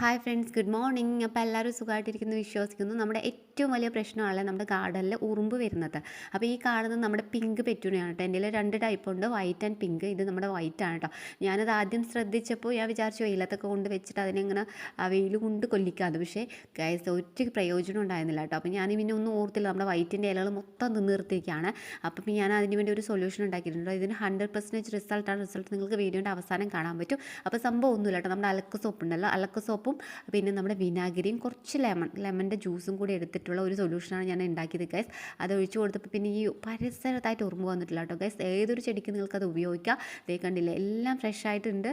Hi friends good morning അപ്പോൾ എല്ലാവരും സുഖമായിട്ടിരിക്കുന്നു വിശ്വസിക്കുന്നു. നമ്മുടെ ഏറ്റവും വലിയ പ്രശ്നമാണ് നമ്മുടെ ഗാർഡനിൽ ഉറുമ്പ് വരുന്നത്. അപ്പോൾ ഈ കാണുന്നത് നമ്മുടെ പിങ്ക് പെറ്റൂണിയാണ് കേട്ടോ. എന്റെ രണ്ട് ടൈപ്പ് ഉണ്ട്. വൈറ്റ് ആൻഡ് പിങ്ക് ഇത് നമ്മുടെ വൈറ്റ് ആണ് കേട്ടോ. ഞാനത് ആദ്യം ശ്രദ്ധിച്ചപ്പോൾ ഞാൻ വിചാരിച്ചു വെയിലത്തൊക്കെ കൊണ്ട് വെച്ചിട്ട് അതിനെങ്ങനെ വെയിൽ കൊണ്ട് കൊല്ലിക്കാതെ പക്ഷേ ഗൈസ് ഒറ്റ പ്രയോജനം ഉണ്ടായിരുന്നില്ല കേട്ടോ. അപ്പോൾ ഞാൻ പിന്നെ ഒന്നും ഓർത്തില്ല. നമ്മുടെ വൈറ്റിന്റെ ഇലകൾ മൊത്തം നിർത്തിയിരിക്കുകയാണ്. അപ്പം ഞാൻ അതിന് വേണ്ടി ഒരു സൊല്യൂഷൻ ഉണ്ടാക്കിയിട്ടുണ്ട് ഇതിന് ഹൺഡ്രഡ് പെർസെന്റേജ് റിസൾട്ടാണ് റിസൾട്ട് നിങ്ങൾക്ക് വീഡിയോന്റെ അവസാനം കാണാൻ പറ്റും. അപ്പോൾ സംഭവം ഒന്നുമില്ല കേട്ടോ. നമ്മുടെ അലക്ക് സോപ്പ് ഉണ്ടല്ലോ. അലക്ക് സോപ്പും പിന്നെ നമ്മുടെ വിനാഗിരിയും കുറച്ച് ലെമൺ ലെമണിന്റെ ജ്യൂസും കൂടി എടുത്തിട്ടുള്ള ഒരു സൊല്യൂഷനാണ് ഞാൻ ഉണ്ടാക്കിയത് ഗൈസ് അത് ഒഴിച്ചു കൊടുത്തപ്പോൾ പിന്നെ ഈ പരിസരത്തായിട്ട് ഉറുമ്പ് വന്നിട്ടില്ല കേട്ടോ ഗൈസ് ഏതൊരു ചെടിക്ക് നിങ്ങൾക്ക് അത് ഉപയോഗിക്കാം. ദേ കണ്ടില്ലേ എല്ലാം ഫ്രഷ് ആയിട്ടുണ്ട്.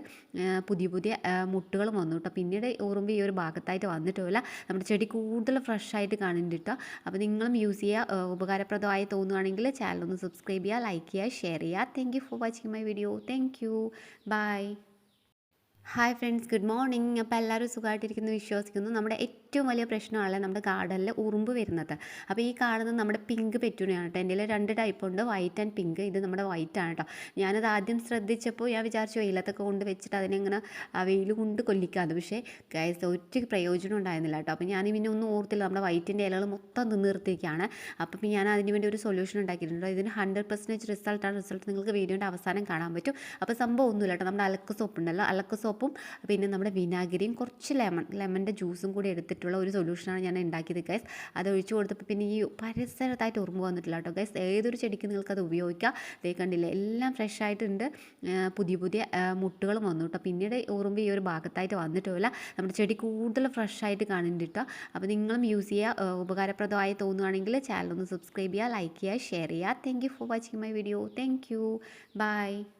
പുതിയ പുതിയ മുട്ടുകളും വന്നു കേട്ടോ. പിന്നീട് ഉറുമ്പ് ഈ ഒരു ഭാഗത്തായിട്ട് വന്നിട്ടില്ല നമ്മുടെ ചെടി കൂടുതൽ ഫ്രഷ് ആയിട്ട് കേട്ടോ. അപ്പോൾ നിങ്ങളും യൂസ് ചെയ്യുക. ഉപകാരപ്രദമായി തോന്നുകയാണെങ്കിൽ ചാനൽ ഒന്ന് സബ്സ്ക്രൈബ് ചെയ്യുക ലൈക്ക് ചെയ്യുക ഷെയർ ചെയ്യുക. Thank you for watching my video thank you bye hi friends good morning. അപ്പോൾ എല്ലാവരും സുഖമായിട്ടിരിക്കുന്നു വിശ്വസിക്കുന്നു. നമ്മുടെ ഏറ്റവും വലിയ പ്രശ്നമാണ് നമ്മുടെ ഗാർഡനിൽ ഉറുമ്പ് വരുന്നത്. അപ്പോൾ ഈ കാണുന്നത് നമ്മുടെ പിങ്ക് പെറ്റൂണിയാണ് കേട്ടോ. എന്റെ രണ്ട് ടൈപ്പ് ഉണ്ട് വൈറ്റ് ആൻഡ് പിങ്ക്. ഇത് നമ്മുടെ വൈറ്റ് ആണ് കേട്ടോ. ഞാനത് ആദ്യം ശ്രദ്ധിച്ചപ്പോൾ ഞാൻ വിചാരിച്ചു വെയിലത്തൊക്കെ കൊണ്ട് വെച്ചിട്ട് അതിനെങ്ങനെ വെയിൽ കൊണ്ട് കൊല്ലിക്കാതെ പക്ഷേ ഗൈസ് ഒറ്റ പ്രയോജനം ഉണ്ടായിരുന്നില്ല കേട്ടോ. അപ്പോൾ ഞാൻ പിന്നെ ഒന്നും ഓർത്തില്ല. നമ്മുടെ വൈറ്റിന്റെ ഇലകൾ മൊത്തം നിർത്തിയിരിക്കുകയാണ്. അപ്പം ഞാൻ അതിന് വേണ്ടി ഒരു സൊല്യൂഷൻ ഉണ്ടാക്കിയിട്ടുണ്ട് ഇതിന് ഹൺഡ്രഡ് പെർസെന്റേജ് റിസൾട്ടാണ് റിസൾട്ട് നിങ്ങൾക്ക് വീഡിയോന്റെ അവസാനം കാണാൻ പറ്റും. അപ്പോൾ സംഭവം ഒന്നുമില്ല കേട്ടോ. നമ്മുടെ അലക്ക് സോപ്പ് ഉണ്ടല്ലോ. അലക്ക് സോപ്പും പിന്നെ നമ്മുടെ വിനാഗിരിയും കുറച്ച് ലെമൺ ലെമണിന്റെ ജ്യൂസും കൂടി എടുത്തിട്ടുള്ള ഒരു സൊല്യൂഷനാണ് ഞാൻ ഉണ്ടാക്കിയത് ഗൈസ് അത് ഒഴിച്ചു കൊടുത്തപ്പോൾ പിന്നെ ഈ പരിസരത്തായിട്ട് ഉറുമ്പ് വന്നിട്ടില്ല കേട്ടോ ഗൈസ് ഏതൊരു ചെടിക്ക് നിങ്ങൾക്ക് അത് ഉപയോഗിക്കാം. ദേ കണ്ടില്ലേ എല്ലാം ഫ്രഷ് ആയിട്ടുണ്ട്. പുതിയ പുതിയ മുട്ടുകളും വന്നു കേട്ടോ. പിന്നീട് ഉറുമ്പ് ഈ ഒരു ഭാഗത്തായിട്ട് വന്നിട്ടില്ല നമ്മുടെ ചെടി കൂടുതൽ ഫ്രഷ് ആയിട്ട് കാണുന്നുണ്ട് കേട്ടോ. അപ്പോൾ നിങ്ങളും യൂസ് ചെയ്യുക ഉപകാരപ്രദമായി തോന്നുകയാണെങ്കിൽ ചാനൽ ഒന്ന് സബ്സ്ക്രൈബ് ചെയ്യുക ലൈക്ക് ചെയ്യുക ഷെയർ ചെയ്യുക thank you for watching my video thank you bye